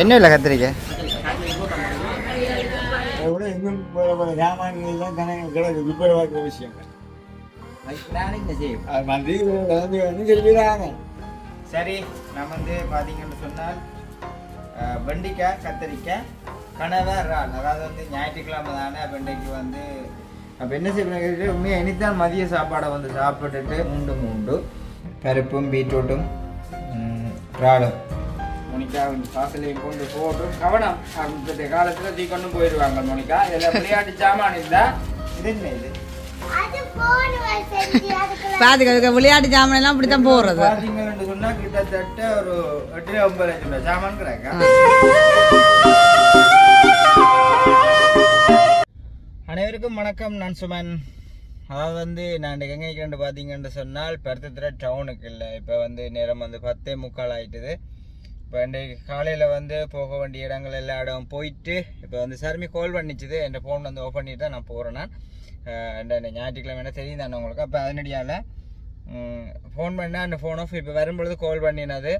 என்ன இல்லை கத்திரிக்காய் அதை விட இன்னும் சாமான்கள்லாம் கணக்கு ரிப்பேர் பார்க்குற விஷயங்கள் வந்து சொல்லிடுறாங்க. சரி நான் வந்து பார்த்தீங்கன்னு சொன்னால் வெண்டைக்காய் கத்திரிக்காய் கனவை இறால் அதாவது வந்து ஞாயிற்றுக்கிழமை தானே அப்போ இன்றைக்கு வந்து அப்போ என்ன செய்யணும் உண்மையாக இனித்தான் மதிய சாப்பாடை வந்து சாப்பிட்டுட்டு மூண்டு மூண்டு பருப்பும் பீட்ரூட்டும் இறாலும். மோனிகா வாசலையும் கொண்டு போட்டு கவனம். அந்த காலத்தில் தீ கொண்டு போயிடுவாங்க மோனிகா. இதில் விளையாட்டு சாமான் இருந்தா இது என்ன இது? பாத்துக்க விளையாட்டு ஜாமான் எல்லாம் இப்படித்தான் போறது பாத்தீங்கன்னு சொன்னா கிட்டத்தட்ட ஒரு எட்டு ஒன்பது லட்சம் சாமான் கிடக்கா அனைவருக்கும் வணக்கம் நான் சுமன். அதாவது வந்து நான் இன்றைக்கு எங்கே நிற்கிறேன் பார்த்தீங்கன்னு சொன்னால் பருத்தத்துற டவுனுக்கு இல்லை. இப்போ வந்து நேரம் வந்து பத்தே முக்கால் ஆயிட்டுது. இப்போ இன்றைக்கு காலையில் வந்து போக வேண்டிய இடங்கள் எல்லா இடம் போயிட்டு இப்போ வந்து சர்மி கால் பண்ணிச்சுது. என் ஃபோன் வந்து ஓப்பன் பண்ணிட்டு தான் நான் போகிறேன் நான். அஹ் ஞாயிற்றுக்கிழமை என்ன தெரியும் தானே உங்களுக்கு? அப்போ அதனடியால் ஃபோன் பண்ணால் அந்த ஃபோன் ஆஃப் இப்போ வரும்பொழுது கால் பண்ணினது.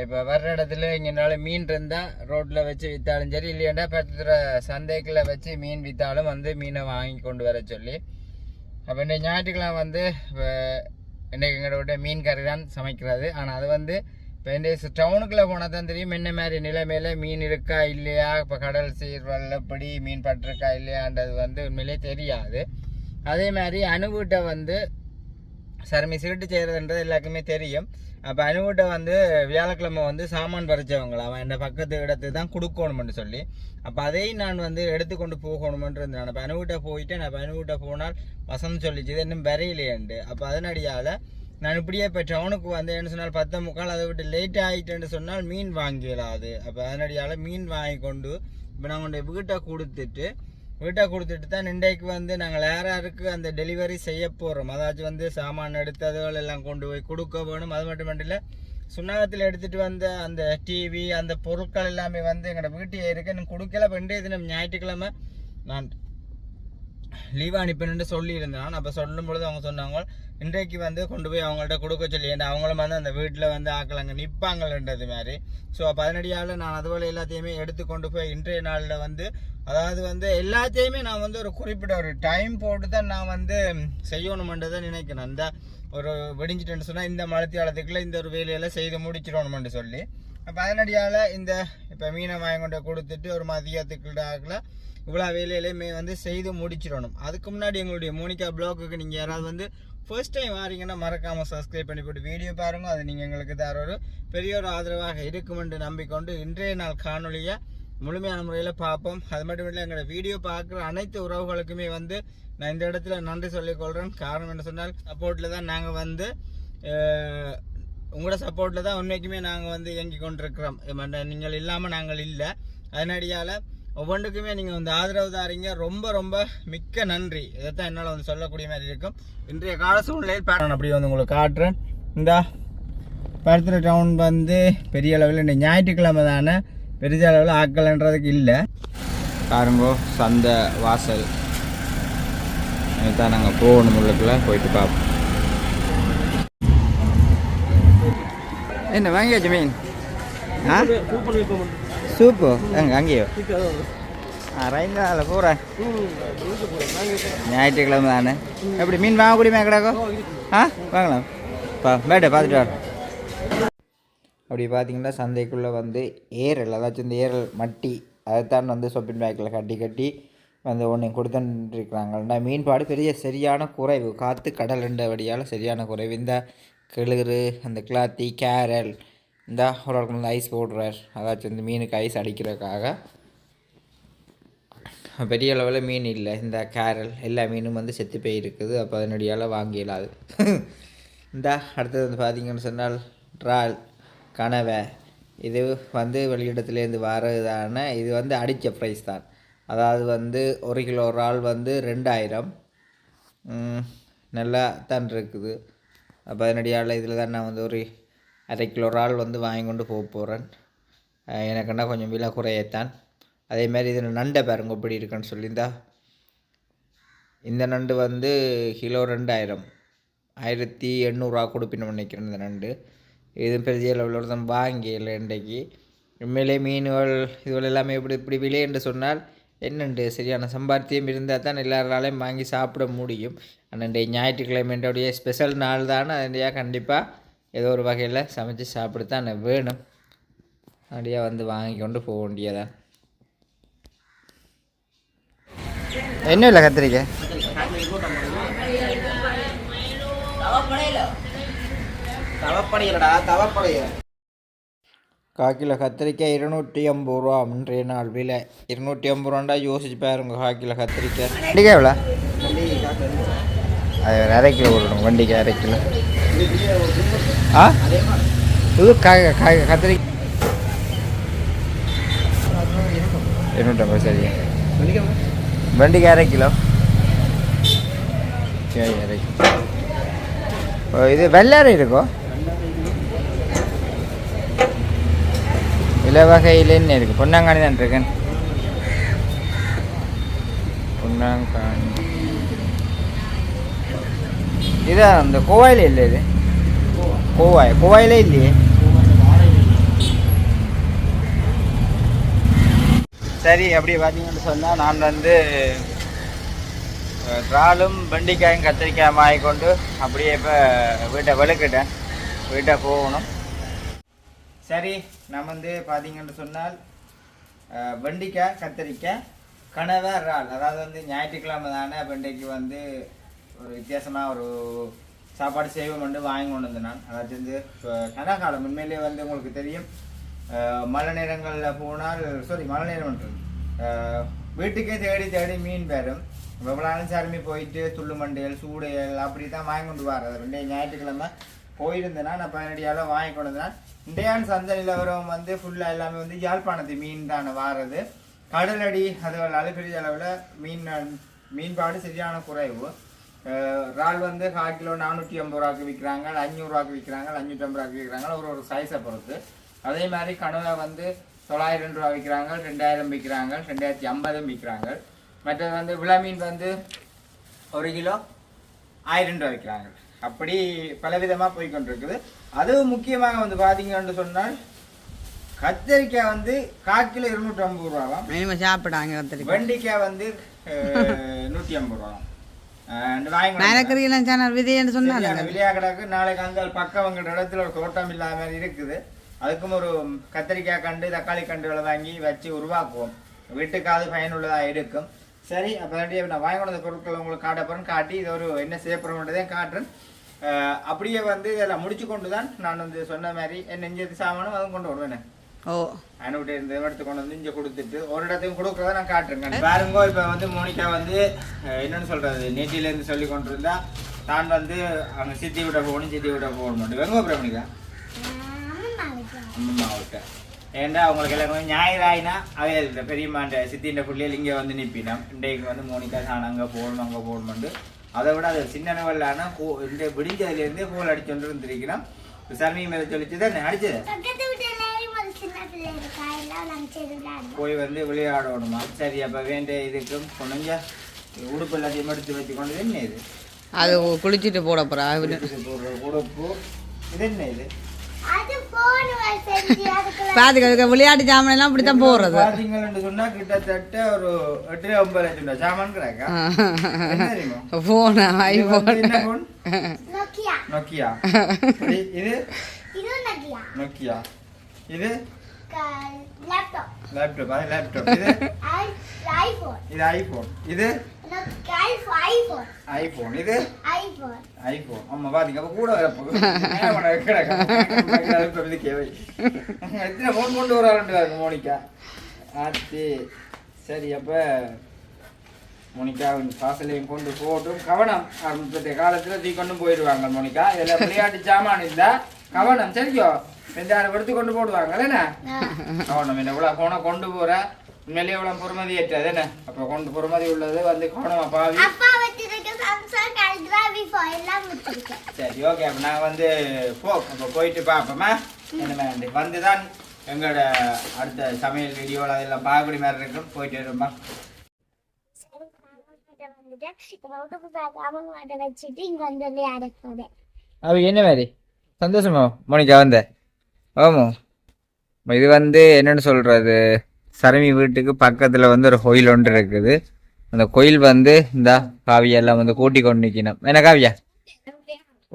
இப்போ வர்ற இடத்துல இங்கனால மீன் இருந்தால் ரோட்டில் வச்சு விற்றாலும் சரி இல்லையாண்டா பக்கத்தில் சந்தைக்கில் வச்சு மீன் விற்றாலும் வந்து மீனை வாங்கி கொண்டு வர சொல்லி. அப்போ இந்த ஞாயிற்றுக்கிழமை வந்து இப்போ இன்றைக்கு எங்களோட மீன் கறி தான் சமைக்கிறது. ஆனால் அது வந்து இப்போ இந்த டவுனுக்குள்ளே போனால் தான் தெரியும் என்ன மாதிரி நிலைமையில் மீன் இருக்கா இல்லையா? இப்போ கடல் சீர் வெள்ளப்படி மீன் பட்டிருக்கா இல்லையான்றது வந்து உண்மையிலே தெரியாது. அதே மாதிரி அணுவீட்டை வந்து சர்மி சீட்டு செய்கிறதுன்றது எல்லாருக்குமே தெரியும். அப்போ அனுகிட்ட வந்து வியாழக்கிழமை வந்து சாமான் பறிச்சவங்களா அவன் என் பக்கத்து இடத்துக்கு தான் கொடுக்கணும்னு சொல்லி. அப்போ அதையும் நான் வந்து எடுத்துக்கொண்டு போகணுமென்று இருந்தேன் அப்போ அனுகிட்ட போயிட்டு நான் அனுகிட்ட போனால் வசந்த் சொல்லிச்சு இன்னும் வரையிலேண்டு அப்போ அதனடியால் நான் இப்படியே இப்போ டவுனுக்கு வந்து என்ன சொன்னால் பத்து முக்கால் அதை விட்டு லேட் ஆகிட்டேன்னு சொன்னால் மீன் வாங்கிடலாது. அப்போ அதனடியால் மீன் வாங்கி கொண்டு இப்போ நான் கொண்டு வீட்டை கொடுத்துட்டு வீட்டை கொடுத்துட்டு தான் இன்றைக்கு வந்து நாங்கள் யார் யாருக்கு அந்த டெலிவரி செய்ய போகிறோம் அதாச்சும் வந்து சாமான் எடுத்ததுகள் எல்லாம் கொண்டு போய் கொடுக்க வேணும். அது மட்டும் இல்லை சுண்ணாகத்தில் எடுத்துகிட்டு வந்த அந்த டிவி அந்த பொருட்கள் எல்லாமே வந்து எங்களோட வீட்டில் இருக்கு. எனக்கு கொடுக்கல. இப்போ தினம் ஞாயிற்றுக்கிழமை நான் லீவ் அனுப்பினுட்டு சொல்லியிருந்தான். அப்போ சொல்லும் பொழுது அவங்க சொன்னாங்க இன்றைக்கு வந்து கொண்டு போய் அவங்கள்ட்ட கொடுக்க சொல்லி ஏன்னா அவங்களும் வந்து அந்த வீட்டில் வந்து ஆக்கள் அங்கே மாதிரி ஸோ பதினடியால் நான் அதுபோல் எல்லாத்தையுமே எடுத்து கொண்டு போய் இன்றைய நாளில் வந்து அதாவது வந்து எல்லாத்தையுமே நான் வந்து ஒரு குறிப்பிட்ட ஒரு டைம் போட்டு தான் நான் வந்து செய்யணுமென்றதை நினைக்கிறேன். அந்த ஒரு வெடிஞ்சிட்டேன்னு சொன்னால் இந்த மழத்தியாலத்துக்குள்ளே இந்த ஒரு வேலையெல்லாம் செய்து முடிச்சிடணுமென்று சொல்லி. பதினடியால் இந்த இப்போ மீனை வாங்கி கொண்டு கொடுத்துட்டு ஒரு மதியத்துக்குள்ளாகல இவ்வளோ வேலையிலையுமே வந்து செய்து முடிச்சிடணும். அதுக்கு முன்னாடி எங்களுடைய மோனிகா பிளாக்குக்கு நீங்கள் யாராவது வந்து ஃபர்ஸ்ட் டைம் வாரீங்கன்னா மறக்காமல் சப்ஸ்கிரைப் பண்ணி போட்டு வீடியோ பாருங்கள் அது நீங்கள் எங்களுக்கு தர ஒரு பெரிய ஒரு ஆதரவாக இருக்கும் என்று நம்பிக்கொண்டு இன்றைய நாள் காணொலியை முழுமையான முறையில் பார்ப்போம். அது மட்டும் இல்லை எங்களோட வீடியோ பார்க்குற அனைத்து உறவுகளுக்குமே வந்து நான் இந்த இடத்துல நன்றி சொல்லிக்கொள்கிறேன் காரணம் என்ன சொன்னால் சப்போர்ட்டில் தான் நாங்கள் வந்து உங்களோட சப்போர்ட்டில் தான் உண்மைக்குமே நாங்கள் வந்து இயங்கி கொண்டிருக்கிறோம். நீங்கள் இல்லாமல் நாங்கள் இல்லை. அதனடியால் ஒவ்வொன்றுக்குமே நீங்கள் வந்து ஆதரவு தாரீங்க. ரொம்ப ரொம்ப மிக்க நன்றி. இதைத்தான் என்னால் வந்து சொல்லக்கூடிய மாதிரி இருக்கும். இன்றைய கால சூழ்நிலையில் நான் அப்படி வந்து உங்களுக்கு காட்டுறேன். இந்த பருத்திர டவுன் வந்து பெரிய அளவில் இந்த ஞாயிற்றுக்கிழமை தானே. பெரிய அளவில் ஆக்கலன்றதுக்கு இல்லை. பாருங்கோ சந்தை வாசல். தான் நாங்கள் போகணும் உள்ளுக்குள்ள. போயிட்டு பார்ப்போம் என்ன வாங்கியாச்சு மீன்? ஆ? சூப்பு எங்க அங்கேயோ ரைங்கால போகிறேன் ஞாயிற்றுக்கிழமை தானே எப்படி மீன் வாங்கக்கூடிய கிடக்கும் ஆ வாங்கலாம் பா மேட்டை பார்த்துட்டு வரேன் அப்படி பார்த்தீங்கன்னா சந்தைக்குள்ளே வந்து ஏரல் அதாச்சும் இந்த ஏரல் மட்டி அதைத்தான் வந்து சொப்பின் பேக்கில் கட்டி கட்டி வந்து ஒன்று கொடுத்துட்டுருக்குறாங்க மீன்பாடு பெரிய சரியான குறைவு காற்று கடல் ரெண்டு வழியால் சரியான குறைவு இந்த கிளிறு அந்த கிளாத்தி கேரல் இந்த ஒரு ஆளுக்கு வந்து ஐஸ் போடுறார். அதாச்சும் இந்த மீனுக்கு ஐஸ் அடிக்கிறதுக்காக. பெரிய அளவில் மீன் இல்லை. இந்த கேரல் எல்லா மீனும் வந்து செத்து போயிருக்குது. அப்போ அதனடியால் வாங்கிடலாது இந்த அடுத்தது வந்து பார்த்தீங்கன்னு சொன்னால் ட்ரால் கனவை. இது வந்து வெளியிடத்துலேருந்து வரதான இது வந்து அடித்த ப்ரைஸ் தான். அதாவது வந்து ஒரு கிலோ இறால் வந்து ரெண்டாயிரம். நல்லா தான் இருக்குது. அப்போ அதனுடைய இதில் தான் நான் வந்து ஒரு அரை கிலோ இறால் வந்து வாங்கி கொண்டு போக போகிறேன் எனக்குன்னா கொஞ்சம் விலை குறையத்தான். அதே மாதிரி இதில் நண்டை பாருங்க எப்படி இருக்குன்னு சொல்லியிருந்தா. இந்த நண்டு வந்து கிலோ ரெண்டாயிரம். ஆயிரத்தி எண்ணூறுரூவா கொடுப்பின்னு நினைக்கிறேன் இந்த நண்டு. இதுவும் பெரிய லெவலில் ஒருத்தன் வாங்கியில் இன்றைக்கு. உண்மையிலே மீன்கள் இதுவரை எல்லாமே இப்படி இப்படி விலை என்று சொன்னால் என்னண்டு சரியான சம்பாத்தியம் இருந்தால் தான் எல்லாராலையும் வாங்கி சாப்பிட முடியும். ஆனால் ஞாயிற்றுக்கிழமையுடைய ஸ்பெஷல் நாள் தானே. அதனையா கண்டிப்பாக ஏதோ ஒரு வகையில் சமைச்சு சாப்பிடத்தான் வேணும். அப்படியே வந்து வாங்கி கொண்டு போக வேண்டியதான் என்ன இல்லை தவப்படைய. காக்கில கத்திரிக்காய் இருநூற்றி ஐம்பது ரூபா. இன்றைய நாள் விலை. இருநூற்றி ஐம்பது ரூபாண்டா யோசிச்சு பாருங்க காக்கில கத்திரிக்காய் வண்டிக்காய் எவ்வளோ அது ஒரு அரை கிலோ போடணும் வண்டிக்காய் அரை கிலோ. ஆ? இது கா கா- கத்திரி இருநூற்றம்பது சரி வண்டிக்காய் அரை கிலோ. சரி அரை கிலோ. இது வெள்ளாரை இருக்கோ? விலை வகையில் என்ன இருக்குது பொன்னாங்கானி தான் இருக்கேன். பொன்னாங்கானி இதான் அந்த கோவாயில் இல்லை இது. கோவாய் கோவாயிலே இல்லையே சரி அப்படி பார்த்தீங்கன்னு சொன்னால் நான் வந்து இறாலும் வெண்டிக்காயும் கத்திரிக்காயும் வாங்கிக்கொண்டு அப்படியே இப்போ வீட்டை வெளுக்கிட்டேன். வீட்டை போகணும். சரி நான் வந்து பார்த்தீங்கன்னு சொன்னால் வெண்டிக்காய் கத்திரிக்காய் கனவை இறால். அதாவது வந்து ஞாயிற்றுக்கிழமை தானே வெண்டைக்கு வந்து ஒரு வித்தியாசமாக ஒரு சாப்பாடு செய்வோம் வந்து வாங்கி கொண்டு வந்தேன் நான். அதாவது வந்து கனகாலம் உண்மையிலேயே வந்து உங்களுக்கு தெரியும் மழை நேரங்களில் போனால் சாரி மழை நேரம் பண்ணுறது வீட்டுக்கே தேடி தேடி மீன் பெறும். எவ்வளோ சாருமே போயிட்டு துள்ளு மண்டையல் சூடையல் அப்படி தான் வாங்கி கொண்டு வர ரெண்டே ஞாயிற்றுக்கிழமை போயிருந்தேன்னா நான் பதினடியால் வாங்கி கொண்டு வந்தேன் இண்டையான் சந்தை நிலவரம் வந்து ஃபுல்லாக எல்லாமே வந்து யாழ்ப்பாணத்து மீன் தான் வாரது. கடலடி அதுகளால் பெரிய அளவில் மீன் மீன்பாடு சரியான குறைவு. இறால் வந்து கால் கிலோ நானூற்றி ஐம்பது ரூபாய்க்கு விற்கிறாங்க அஞ்சூறுரூவாக்கு விற்கிறாங்க அஞ்சூற்றம்பது ரூபாய்க்கு விற்கிறாங்க ஒரு ஒரு சைஸை பொறுத்து. அதே மாதிரி கனவை வந்து தொள்ளாயிரம் ரூபா விற்கிறாங்க ரெண்டாயிரம் விற்கிறாங்க ரெண்டாயிரத்தி ஐம்பதும் விற்கிறாங்க. மற்றது வந்து விளா மீன் வந்து ஒரு கிலோ ஆயிரம் ரூபா விற்கிறாங்க. அப்படி பலவிதமாக போய் கொண்டிருக்குது அதுவும் முக்கியமாக வந்து பார்த்தீங்கன்னு சொன்னால் கத்திரிக்காய் வந்து கால் கிலோ இருநூற்றி ஐம்பது ரூபாவாம். சாப்பிடாங்க வெண்டிக்காய் வந்து நூற்றி ஐம்பது ரூபாவாம். மரக்கறியெல்லாம் சேனல் விதைன்னு சொன்னாங்க விலையா கிடக்கு. நாளைக்கு அந்த பக்கம் அவங்க இடத்துல ஒரு தோட்டம் இல்லாத மாதிரி இருக்குது. அதுக்கும் ஒரு கத்திரிக்காய் கண்டு தக்காளி கண்டுகளை வாங்கி வச்சு உருவாக்குவோம். வீட்டுக்காவது பயனுள்ளதாக இருக்கும் சரி அப்போ நான் வாங்கி கொண்ட பொருட்களை உங்களுக்கு காட்ட போறேன். காட்டி இது ஒரு என்ன செய்ய போகிறோம்ன்றதையும் காட்டுறேன். அப்படியே வந்து இதெல்லாம் முடிச்சு கொண்டு தான் நான் வந்து சொன்ன மாதிரி என் நெஞ்சது சாமானும் அதுவும் கொண்டு வருவேன். ஓ. அனுப்பிட்டு இருந்து எடுத்து கொண்டு வந்து இங்கே கொடுத்துட்டு ஒரு இடத்தையும் கொடுக்குறத நான் காட்டுறேங்க பாருங்க இப்போ வந்து மோனிகா வந்து என்னன்னு சொல்றது நேற்றிலேருந்து சொல்லி கொண்டு இருந்தா தான் வந்து அங்கே சித்தி விட போகணும் சித்தி விட போகணும் வெங்க பிரமணிகா அம்மா விட்ட. ஏன்டா அவங்களுக்கு எல்லாம் கொஞ்சம் ஞாயிறு ஆயினா அவையே இல்லை பெரியம்மாண்ட சித்தின்ற பிள்ளைகள் இங்கே வந்து நிற்பினோம் இன்றைக்கு வந்து மோனிகா நான் அங்கே போகணும் அங்கே போகணும்னு. அதை விட அது சின்ன நவல்லான கோ இந்த விடிஞ்சதுலேருந்தே கோல் அடிச்சொண்டு இருந்திருக்கிறோம் சரணி மேலே சொல்லிச்சு தான் அடிச்சது? போய் வந்து விளையாடணுமா? சரி அப்போ வேண்டிய இதுக்கும் கொஞ்ச உடுப்பு எல்லாத்தையும் எடுத்து வச்சு கொண்டு என்ன இது? அது குளிச்சுட்டு போட போறா போடுற உடுப்பு. இது என்ன இது? பாத்துக்க விளையாட்டு ஜாமான் எல்லாம் இப்படித்தான் போடுறது. பாத்தீங்கன்னு சொன்னா கிட்டத்தட்ட ஒரு எட்டு ஒன்பது லட்சம் ரூபாய் சாமான் கிடக்கா? போன ஐபோன்? நோக்கியா இது நோக்கியா இது? லேப்டாப் லேப்டாப் அது லேப்டாப் இது? ஐபோன் இது ஐபோன் இது? ஐபோன் ஐபோன் இது? ஐபோன் ஆமா பாத்தீங்க அப்ப கூட வரப்போ. கிடக்கு? கேவை. எத்தனை ஃபோன் கொண்டு வராருன்றாரு மோனிகா. ஆச்சு சரி அப்ப மோனிகா வாசலையும் கொண்டு போட்டும். கவனம். ஆரம்பித்த காலத்துல தீ கொண்டு போயிடுவாங்க மோனிகா. இதுல விளையாட்டு சாமான் இருந்தா கவனம். சரியோ ரெண்டாயிரம் எடுத்து கொண்டு போடுவாங்க. என்ன? கவனம் என்ன இவ்வளவு போன கொண்டு போற. உண்மையிலேயே இவ்வளவு பொறுமதி ஏற்றது. என்ன? அப்ப கொண்டு பொறுமதி உள்ளது வந்து கவனமா பாவி. சரி ஓகே அப்போ நான் வந்து போ. அப்போ போயிட்டு பார்ப்போமா என்ன வந்து தான் எங்களோட அடுத்த சமையல் வீடியோவில் அதெல்லாம் பார்க்கக்கூடிய மாதிரி இருக்கும். போயிட்டு வருமா அவ என்ன மாதிரி? சந்தோஷமா? மோனிகா வந்த. ஆமா. இது வந்து என்னன்னு சொல்றது? சரமி வீட்டுக்கு பக்கத்துல வந்து ஒரு கோயில் ஒன்று இருக்குது. அந்த கோயில் வந்து இந்த காவியெல்லாம் வந்து கூட்டி கொண்டு நிக்கணும். என்ன காவியா?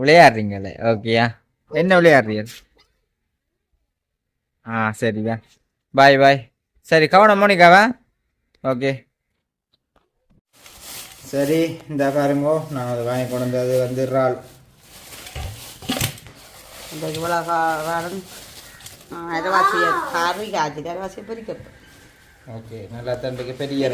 விளையாடுறீங்களே. ஓகேயா. என்ன விளையாடுறீங்க? ஆ சரியா பாய் பாய் சரி கவனம் மோனிகாவா ஓகே. சரி இந்த பாருங்கோ. நான் அதை வாங்கி கொண்டு வந்தது வந்து இறால். இந்த இவ்வளோ காரம் அரைவாசி கறி காய்ச்சிட்டு அரைவாசி பொரிக்கப்படும் ஓகே நல்லா தண்டுக்கு பெரிய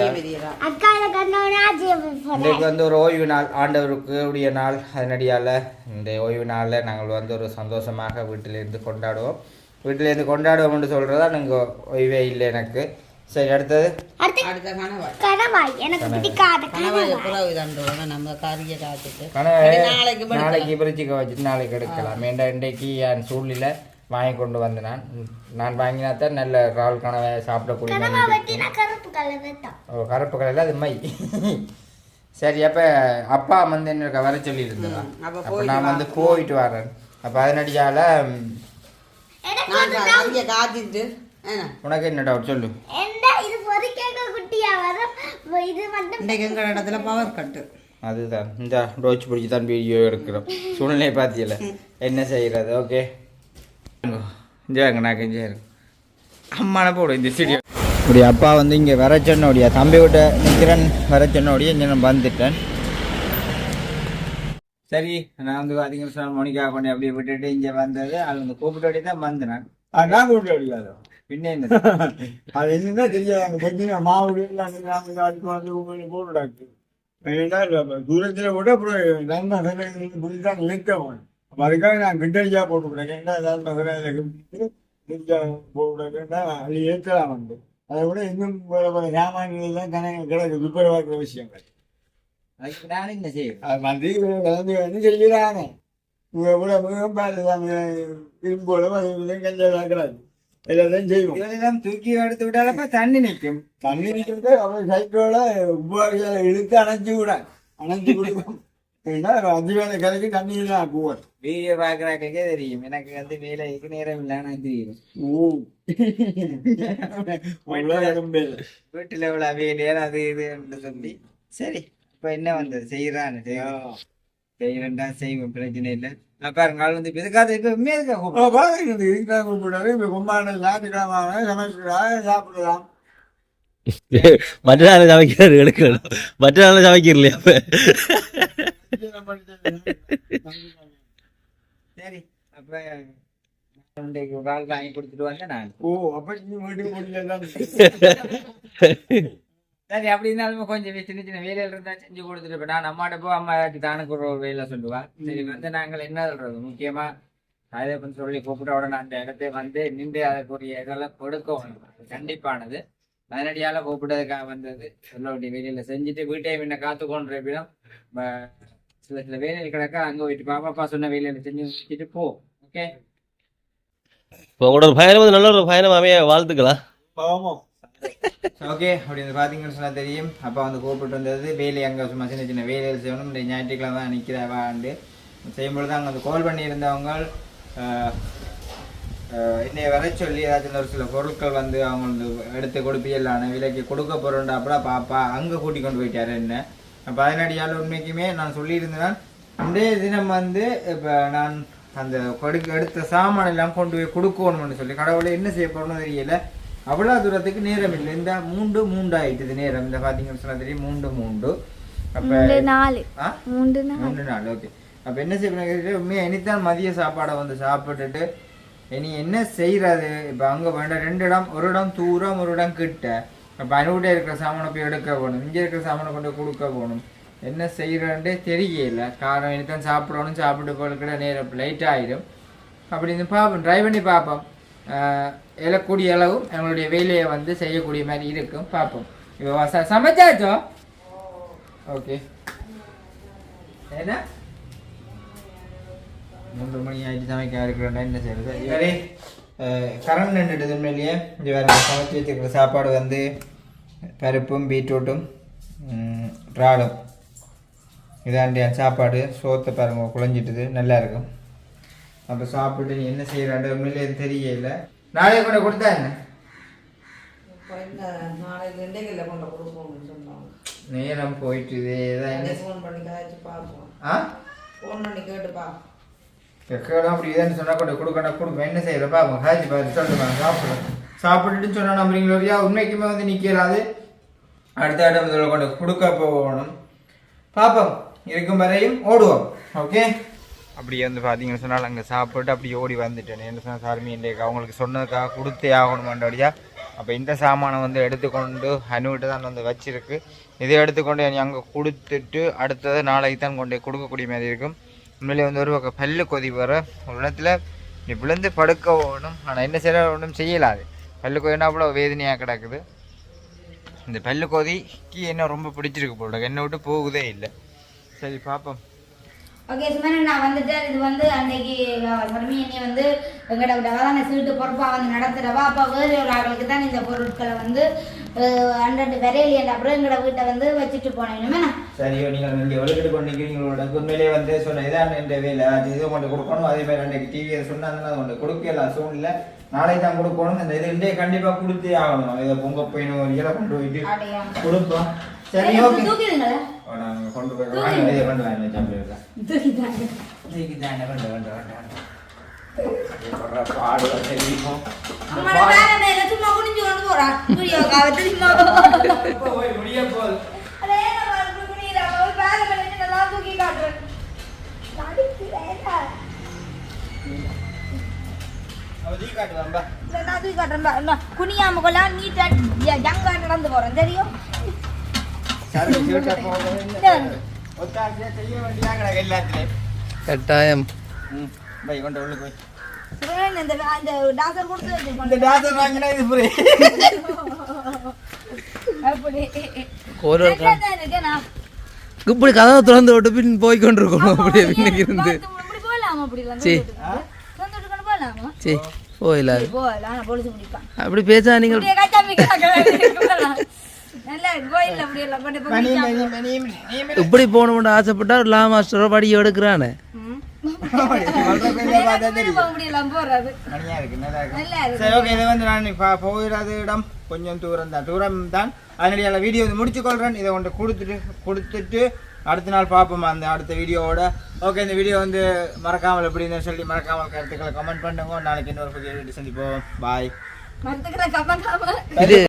இன்றைக்கு வந்து ஒரு ஓய்வு நாள் ஆண்டவருக்கு உடைய நாள் அதனடியால் இந்த ஓய்வு நாளில் நாங்கள் வந்து ஒரு சந்தோஷமாக வீட்டிலேருந்து கொண்டாடுவோம் வீட்டிலேருந்து கொண்டாடுவோம்னு சொல்கிறதா நீங்கள் ஓய்வே இல்லை எனக்கு சரி அடுத்தது அடுத்து அடுத்த கணவாய் கணவாய் எனக்கு பிடிக்காத கணவாய் கணவாய் புறவு தண்டு நம்ம கறியை காய்ச்சிட்டு கனவு நாளைக்கு. நாளைக்கு பிரிச்சுக்க வச்சுட்டு நாளைக்கு எடுக்கலாம் ஏண்டா இன்றைக்கு என் சூழ்நிலை வாங்கி கொண்டு வந்து நான். நான் வாங்கினா தான் நல்ல ரால் கனவை சாப்பிடக்கூடிய ஓ கருப்பு கலரில் அது மை. சரி அப்போ அப்பா வந்து என்ன வர சொல்லி அப்ப அப்போ நான் வந்து போயிட்டு வரேன். அப்போ அதனடியால் உனக்கு என்ன டவுட் சொல்லு. இடத்துல பவர் கட்டு அதுதான். இந்த ரோச்சு பிடிச்சி தான் வீடியோ எடுக்கிறோம். சூழ்நிலை பார்த்தியல என்ன செய்கிறது ஓகே. இஞ்சாங்க நான் இங்கே அம்மான போடும் இந்த ஸ்டுடியோ இப்படி அப்பா வந்து இங்கே வர சொன்னோடியா தம்பி விட்ட நிற்கிறேன் வர சொன்னோடியா இங்கே நான் வந்துட்டேன். சரி நான் வந்து பார்த்தீங்கன்னா சொன்ன மணிக்கா கொண்டு அப்படியே விட்டுட்டு இங்கே வந்தது. அது வந்து கூப்பிட்டோடி தான் வந்தேன். நான் கூப்பிட்டு அடிக்காது பின்ன என்ன? அது என்னன்னா தெரியாது. பார்த்தீங்கன்னா மாவு ஏன்னா தூரத்தில் விட அப்புறம் நன்மை புரிஞ்சுதான் அப்போ அதுக்காக நான் கிட்டடியா போட்டு விடுறேன் ஏன்னா ஏதாவது நகரம் நெஞ்சா போட்டுவிடா அது ஏற்கலாம் வந்து. அதை விட இன்னும் பல பல சாமான்கள்லாம் கணக்கு கிடக்கு. துப்புரவாக்குற விஷயங்கள். என்ன அது வந்து கலந்து வந்து சொல்லிடுறாங்க கூட மிகவும் பார்த்துதாங்க இரும்போல கஞ்சல் ஆக்கிறாங்க எல்லாத்தையும் செய்வோம். இதெல்லாம் தூக்கி எடுத்து விட்டாலப்ப தண்ணி நிற்கும். தண்ணி நிற்கிறது அப்புறம் சைக்கிளோட உபாரிகளை இழுத்து அணைச்சி விட அணைச்சி கொடுக்கும் ஏன்னா அஞ்சு வேலை கலைக்கு தண்ணி தான் போவார் வீடியோ பார்க்குறாக்கே தெரியும். எனக்கு வந்து வேலைக்கு நேரம் இல்லைன்னு தெரியும். வீட்டில் இவ்வளோ வேலையார் அது இதுன்னு சொல்லி. சரி இப்போ என்ன வந்தது? செய்யறான்னு செய்யறேன்டா செய்வோம் பிரச்சனை இல்லை. நான் பாருங்க ஆள் வந்து இப்போ இதுக்காக இப்போ உண்மையாக இருக்கா கூப்பிடு. பாருங்க இதுக்காக கூப்பிடாரு இப்போ கும்பாண்ட ஞாயிற்றுக்கிழமை சமைக்கிறா சாப்பிடலாம். மற்ற நாள் சமைக்கிறது எடுக்கணும். மற்ற நாள் சமைக்கிறலையா அப்ப. சரி அப்போ இன்றைக்கு ஒரு ஆள் வாங்கி கொடுத்துட்டு வந்தேன் நான் ஓ அப்ப நீ வீட்டுக்கு முடியலாம் சரி அப்படி இருந்தாலும் கொஞ்சம் சின்ன சின்ன வேலைகள் இருந்தா செஞ்சு கொடுத்துட்டு நான் அம்மாட்ட போ அம்மா தானுக்கு ஒரு வேலை சொல்லுவா. சரி வந்து நாங்கள் என்ன சொல்றது? முக்கியமா அதை கொஞ்சம் சொல்லி கூப்பிட்ட உடனே அந்த இடத்தை வந்து நின்று அதற்குரிய இதெல்லாம் கொடுக்கணும் கண்டிப்பானது. அதனடியால கூப்பிட்டதுக்காக வந்தது. சொல்ல வேண்டிய வேலையில செஞ்சுட்டு வீட்டை முன்ன காத்து கொண்டு விடம் சில சில வேலைகள் கிடக்க அங்க போயிட்டு பாப்பாப்பா சொன்ன வேலையில செஞ்சு முடிச்சுட்டு போ. ஓகே இப்போ உங்களோட ஒரு பயணம் நல்ல ஒரு பயணம் அமைய வாழ்த்துக்கலாம் ஓகே அப்படி வந்து பார்த்தீங்கன்னு சொன்னா தெரியும். அப்பா வந்து கூப்பிட்டு வந்தது வேலை அங்கே சும்மா சின்ன சின்ன வேலைகள் செய்யணும். இந்த ஞாயிற்றுக்கிழமை தான் நிற்கிறாவாண்டு செய்யும்பொழுது அங்கே வந்து கால் பண்ணியிருந்தவங்க என்னை வர சொல்லி ஏதாச்சும் ஒரு சில பொருட்கள் வந்து அவங்க வந்து எடுத்து கொடுப்பியலான விலைக்கு கொடுக்க போகிறோண்டா அப்புறம் பாப்பா அங்கே கூட்டி கொண்டு போயிட்டாரு என்ன. அப்போ அதனடியால் உண்மைக்குமே நான் சொல்லியிருந்தேன். இன்றைய தினம் வந்து இப்போ நான் அந்த கொடுக்க எடுத்த சாமான் எல்லாம் கொண்டு போய் கொடுக்கணும்னு சொல்லி கடவுளை என்ன செய்ய போறோம்னு தெரியல. அவ்வளோ தூரத்துக்கு நேரம் இல்லை. இந்த மூன்று மூன்று ஆயிட்டுது நேரம். இந்த பார்த்தீங்கன்னு சொன்னா தெரியும் மூன்று மூன்று. அப்போ நாலு. மூன்று நாள் மூன்று ஓகே. அப்போ என்ன செய்யணும் உண்மையாக இனித்தான் மதிய சாப்பாடை வந்து சாப்பிட்டுட்டு இனி என்ன செய்யறது இப்போ அங்கே வேண்டாம். ரெண்டு இடம் ஒரு இடம் தூரம் ஒரு இடம் கிட்ட. அப்போ அனுகிட்ட இருக்கிற சாமானை போய் எடுக்க போகணும். இங்கே இருக்கிற சாமானை கொண்டு கொடுக்க போகணும். என்ன செய்யறேன்டே தெரியல. காரம் இனித்தான் சாப்பிடணும். சாப்பிட்டு போகிற நேரம் லைட் ஆகிடும் அப்படி இருந்து பார்ப்போம் ட்ரை பண்ணி பார்ப்போம். எழக்கூடிய அளவும் எங்களுடைய வேலையை வந்து செய்யக்கூடிய மாதிரி இருக்கும். பார்ப்போம். இப்போ ச சமைச்சாச்சோ? ஓகே என்ன? மூன்று மணி ஆயிட்டு சமைக்க இருக்கிறேன்டா என்ன செய்யறது இவரே. கரண்ட் நின்றுட்டு உண்மையிலேயே இது வேற சமைச்சு வச்சுருக்கிற சாப்பாடு வந்து பருப்பும் பீட்ரூட்டும் ம், இறாலும் இதாண்டிய சாப்பாடு சோத்தை பாருங்க குழஞ்சிட்டுது நல்லா இருக்கும் அப்போ சாப்பிட்டு நீ என்ன செய்யறாண்டு உண்மையிலே தெரியல நாளைக்கு கொண்டு கொடுத்தா என்ன நேரம் என்ன ஃபோன் பண்ணி பார்ப்போம் ஆ ஃபோன் பண்ணி கேட்டுப்பா கேட்கலாம் அப்படி இதுன்னு சொன்னா கொண்டு கொடுக்கணும் கொடுப்போம் என்ன செய்யற பாப்போம். காய்ச்சி பாரு சொல்லுவாங்க சாப்பிடுறேன் சாப்பிட்டுட்டு சொன்னா நம்புறீங்களோ இல்லையா? உண்மைக்குமே வந்து நிற்கிறாது. அடுத்த இடம் இதில் கொண்டு கொடுக்க போகணும். பார்ப்போம் இருக்கும் வரையும் ஓடுவோம். ஓகே? அப்படி வந்து பார்த்தீங்கன்னு சொன்னால் அங்கே சாப்பிட்டு அப்படி ஓடி வந்துட்டேன். என்ன சொன்னால் சார்மி இன்றைக்கு அவங்களுக்கு சொன்னதுக்காக கொடுத்தே ஆகணுமாண்டோடியா அப்போ இந்த சாமானை வந்து எடுத்துக்கொண்டு அனுவிட்டு தான் வந்து வச்சிருக்கு. இதை எடுத்துக்கொண்டு நீ அங்கே கொடுத்துட்டு அடுத்தது நாளைக்கு தான் கொண்டு போய் கொடுக்கக்கூடிய மாதிரி இருக்கும். உண்மையிலே வந்து ஒரு பக்கம் பல்லு கொதி வர ஒரு இடத்துல நீ விழுந்து படுக்க ஓடும் ஆனால் என்ன செய்ய ஒன்றும் செய்யலாது பல்லு கொதினா அவ்வளோ வேதனையாக கிடக்குது. இந்த பல்லு கொதிக்கு என்ன ரொம்ப பிடிச்சிருக்கு போல என்னை விட்டு போகுதே இல்லை. சரி பார்ப்போம் ஓகே சுமன் நான் வந்துட்டேன் இது வந்து அன்னைக்கு மறுபடியும் என்னை வந்து எங்கட விடவாதான சீட்டு பொறுப்பாக வந்து நடத்துகிறவா அப்போ வேறு ஒரு ஆளுக்கு தான் இந்த பொருட்களை வந்து ஹண்ட்ரட் விரையில அப்புறம் எங்கட வீட்டை வந்து வச்சுட்டு போனேன். சரியோ நீங்கள் இங்கே ஒழுக்கிட்டு கொண்டு நிற்கிறீங்களோட உண்மையிலே வந்து சொன்ன இதான் என்ற வேலை. அது இது கொண்டு கொடுக்கணும். அதே மாதிரி அன்றைக்கு டிவியை சொன்னாங்கன்னா அது கொண்டு கொடுக்கல சூழ்நிலை. நாளைக்கு தான் கொடுக்கணும். இந்த இது இன்றைய கண்டிப்பாக கொடுத்தே ஆகணும். இதை பொங்க போயினும் ஒரு இலை கொண்டு போயிட்டு கொடுப்போம். சரி ஓகே. நாங்கள் கொண்டு போய் கொண்டு வாங்க இதுக்குதானே கொண்டு கொண்டு கொண்டு குனியாம கொள்ளா நீட்டா ஜங்கா நடந்து போறேன் தெரியும் கட்டாயம் பை கொண்டு உள்ள போய். சுரேன் இந்த அந்த டாக்டர் கொடுத்து இந்த வச்சிருக்கோம் டாக்டர் வாங்கினா இது புரிய அப்படி. ஒரு நல்லா தான் இருக்கேனா? இப்படி கதவை திறந்து விட்டு பின் போய் கொண்டிருக்கணும் இருந்து அப்படி கொண்டு போகலாமா சரி அப்படி பேசா நீங்கள் இப்படி போகணும்னு ஆசைப்பட்டா லா மாஸ்டரோ படி எடுக்கிறானே. இடம். கொஞ்சம் தூரம் தான் தூரம் தான். அதனுடைய வீடியோ வந்து முடிச்சு கொள்றேன். இதை கொண்டு கொடுத்துட்டு கொடுத்துட்டு அடுத்த நாள் பார்ப்போம் அந்த அடுத்த வீடியோவோட ஓகே இந்த வீடியோ வந்து மறக்காமல் எப்படி இருந்ததுன்னு சொல்லி மறக்காமல் கருத்துக்களை கமெண்ட் பண்ணுங்க. நாளைக்கு இன்னொரு புதிய வீடியோ சந்திப்போம். பாய்